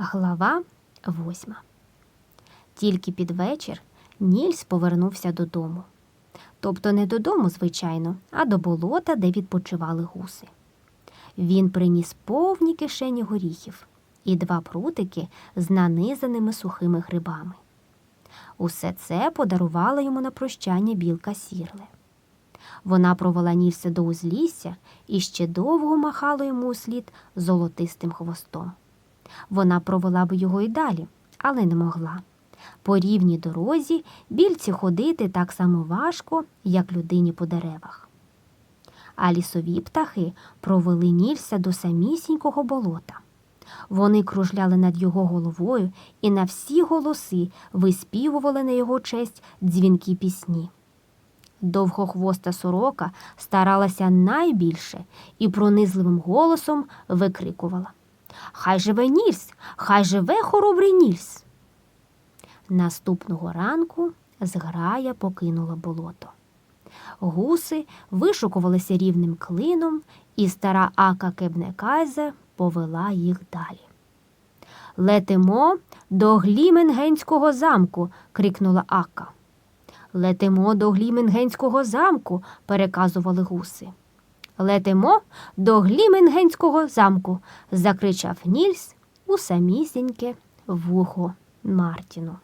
Глава восьма. Тільки під вечір Нільс повернувся додому. Тобто не додому, звичайно, а до болота, де відпочивали гуси. Він приніс повні кишені горіхів і два прутики з нанизаними сухими грибами. Усе це подарувала йому на прощання білка сірле. Вона провела Нільса до узлісся і ще довго махала йому услід золотистим хвостом. Вона провела б його й далі, але не могла. По рівній дорозі більці ходити так само важко, як людині по деревах. А лісові птахи провели Нільса до самісінького болота. Вони кружляли над його головою і на всі голоси виспівували на його честь дзвінкі пісні. Довгохвоста сорока старалася найбільше і пронизливим голосом викрикувала Хай живе Нільс, хай живе хоробрий Нільс. Наступного ранку зграя покинула болото. Гуси вишукувалися рівним клином, і стара Ака Кебнекайзе повела їх далі. Летимо до Гліменгенського замку. крикнула Ака. Летимо до Гліменгенського замку, переказували гуси. Летимо до Глімінгенського замку, закричав Нільс у самісіньке вухо Мартіну.